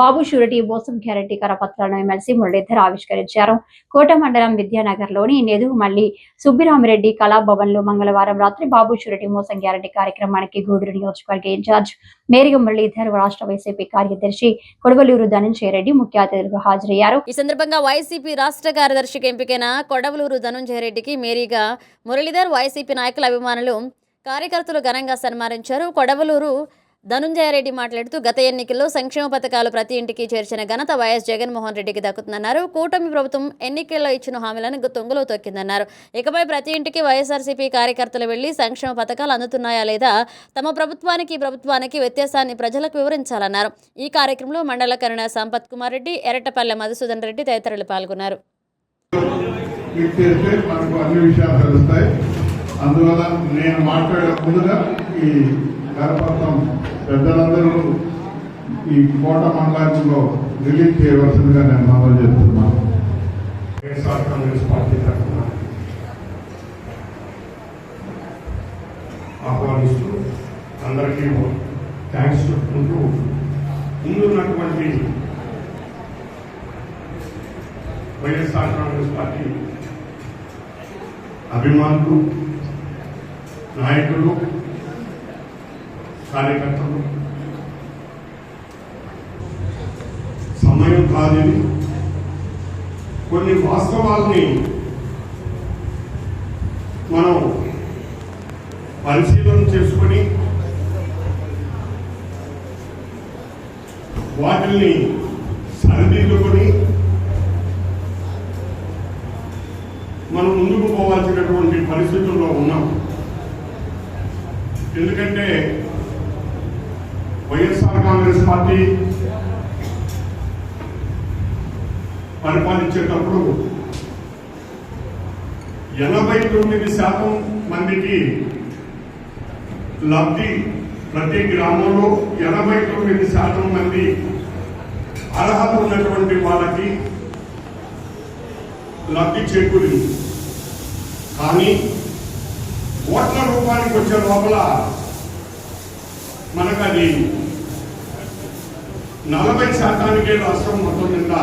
బాబు surety మోసం guarantee కరపత్రాలను MLC Muralidhar ఆవిష్కరించారు. కోట మండలం విద్యానగర్లోని నెదుమల్లి సుబ్బిరామిరెడ్డి కళాభవన్లో మంగళవారం రాత్రి బాబు షూరిటీ మోసం గ్యారంటీ కార్యక్రమానికి గూడూరు నియోజకవర్గ ఇన్ఛార్జ్ మేరిగ మురళీధర్ రాష్ట్ర వైసీపీ కార్యదర్శి కొడవలూరు ధనంజయ రెడ్డి ముఖ్య అతిథులుగా హాజరయ్యారు. ఈ సందర్భంగా వైసీపీ రాష్ట్ర కార్యదర్శికి ఎంపికైన కొడవలూరు ధనంజయ రెడ్డికి మేరీగా మురళీధర్ వైసీపీ నాయకుల అభిమానులు కార్యకర్తలు ఘనంగా సన్మానించారు. కొడవలూరు ధనుంజయారెడ్డి మాట్లాడుతూ గత ఎన్నికల్లో సంక్షేమ పథకాలు ప్రతి ఇంటికి చేర్చిన ఘనత వైఎస్ జగన్మోహన్ రెడ్డికి దక్కుతుందన్నారు. కూటమి ప్రభుత్వం ఎన్నికల్లో ఇచ్చిన హామీలను తొంగలో తొక్కిందన్నారు. ఇకపై ప్రతి ఇంటికి వైఎస్ఆర్సీపీ కార్యకర్తలు వెళ్ళి సంక్షేమ పథకాలు అందుతున్నాయా లేదా తమ ప్రభుత్వానికి ప్రభుత్వానికి వ్యత్యాసాన్ని ప్రజలకు వివరించాలన్నారు. ఈ కార్యక్రమంలో మండల కరుణ సంపత్ కుమార్ రెడ్డి ఎరటపల్లె మధుసూదన్ రెడ్డి తదితరులు పాల్గొన్నారు. క్లిక్ చేస్తే మనకు అన్ని విషయాలు తెలుస్తాయి. అందువల్ల నేను మాట్లాడే ముందుగా ఈ కరపత్రం పెద్దలందరూ ఈ కోట మండలంలో రిలీజ్ చేయవలసిందిగా నేను మనం చెప్తున్నాను వైఎస్ఆర్ కాంగ్రెస్ పార్టీ తరఫున ఆహ్వానిస్తూ అందరికీ థ్యాంక్స్ చెప్పుకుంటూ ముందున్నటువంటి వైఎస్ఆర్ కాంగ్రెస్ పార్టీ అభిమానులు నాయకులు కార్యకర్తలు. సమయం కాదు కొన్ని వాస్తవాల్ని మనం పరిశీలన చేసుకొని వాటిల్ని సరిదిద్దుకొని మనం ముందుకు పోవాల్సినటువంటి పరిస్థితుల్లో ఉన్నాం. ఎందుకంటే వైఎస్ఆర్ కాంగ్రెస్ పార్టీ పరిపాలించేటప్పుడు ఎనభై తొమ్మిది శాతం మందికి లబ్ధి ప్రతి గ్రామంలో ఎనభై తొమ్మిది శాతం మంది అర్హత ఉన్నటువంటి వాళ్ళకి లబ్ధి చేకూరింది. కానీ ఓట్ల రూపానికి వచ్చే లోపల మనకు అది నలభై శాతానికే రాష్ట్రం మొత్తం కింద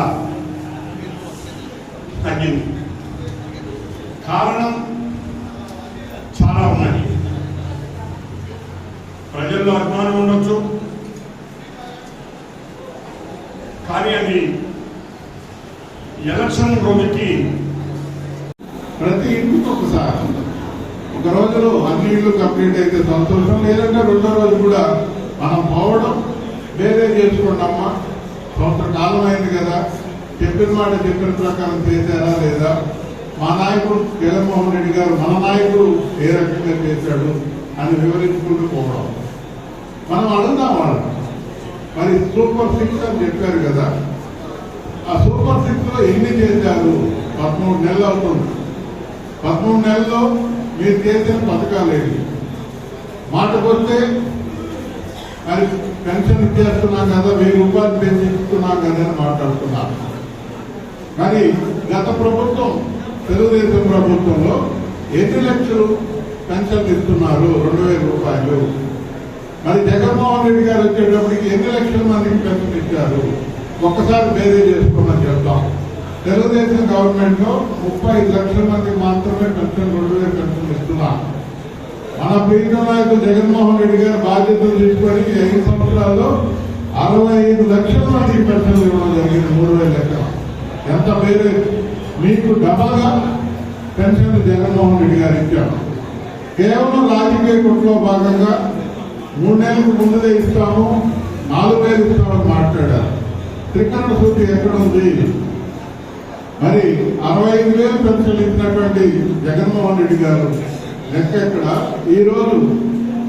తగ్గింది. కారణం చాలా ఉన్నాయి. ప్రజల్లో అభిమానం ఉండొచ్చు. కానీ అది ఎలక్షన్ రోజుకి ప్రతి ఇంటికి ఒకసారి. ఒక రోజులో అన్ని కంప్లీట్ అయితే సంతోషం. లేదంటే రెండో రోజు కూడా మనం పోవడం వేరే చేసుకోండమ్మా సంవత్సర కాలం అయింది కదా. చెప్పిన మాట చెప్పిన ప్రకారం చేశారా లేదా? మా నాయకుడు జగన్మోహన్ రెడ్డి గారు మన నాయకుడు ఏ రకంగా చేశాడు అని వివరించుకుంటూ పోవడం. మనం అడుగుదాం వాళ్ళు మరి సూపర్ సిక్స్ అని చెప్పారు కదా. ఆ సూపర్ సిక్స్లో ఎన్ని చేశారు? పదమూడు నెలలు అవుతుంది. పదమూడు నెలల్లో మీరు చేసిన పథకాలు ఏంటి మాటకొస్తే మరి పెన్షన్ ఇచ్చేస్తున్నాం కదా వెయ్యి రూపాయలు పెంచుతున్నాం కదా అని మాట్లాడుతున్నారు. మరి గత ప్రభుత్వం తెలుగుదేశం ప్రభుత్వంలో ఎన్ని లక్షలు పెన్షన్ ఇస్తున్నారు? రెండు వేల రూపాయలు. మరి జగన్మోహన్ రెడ్డి గారు వచ్చేటప్పటికి ఎన్ని లక్షల మందికి పెన్షన్ ఇచ్చారు? ఒక్కసారి బేరే చేసుకోమని చెప్తాం. తెలుగుదేశం గవర్నమెంట్లో ముప్పై లక్షల మంది మాత్రమే పెన్షన్ రెండు వేల పెన్షన్ ఇస్తున్నారు. మన ప్రీత నాయకుడు జగన్మోహన్ రెడ్డి గారు బాధ్యతలు తీసుకొని ఐదు సంవత్సరాల్లో అరవై ఐదు లక్షల మందికి పెన్షన్లు ఇవ్వడం జరిగింది మూడు వేల లెక్క ఎంత పేరు? మీకు డబల్గా పెన్షన్ జగన్మోహన్ రెడ్డి గారు ఇచ్చారు. కేవలం రాజకీయ కుట్లో భాగంగా మూడు నెలలకు ముందుదే ఇస్తాము నాలుగు వేలు ఇస్తామని మాట్లాడారు. త్రికరణ సూచి ఎక్కడ ఉంది? మరి అరవై ఐదు వేలు పెన్షన్ ఇచ్చినటువంటి జగన్మోహన్ రెడ్డి గారు లెక్క ఇక్కడ. ఈ రోజు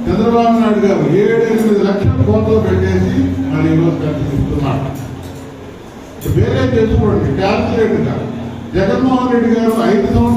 చంద్రబాబు నాయుడు గారు ఏడు ఎనిమిది లక్షల కోట్లు పెట్టేసి మరి ఈరోజు రోజు పెన్షన్ ఇస్తున్నారు. వేరే చేసుకోండి క్యాల్కులేట్ జగన్మోహన్ రెడ్డి గారు ఐదు సంవత్సరాలు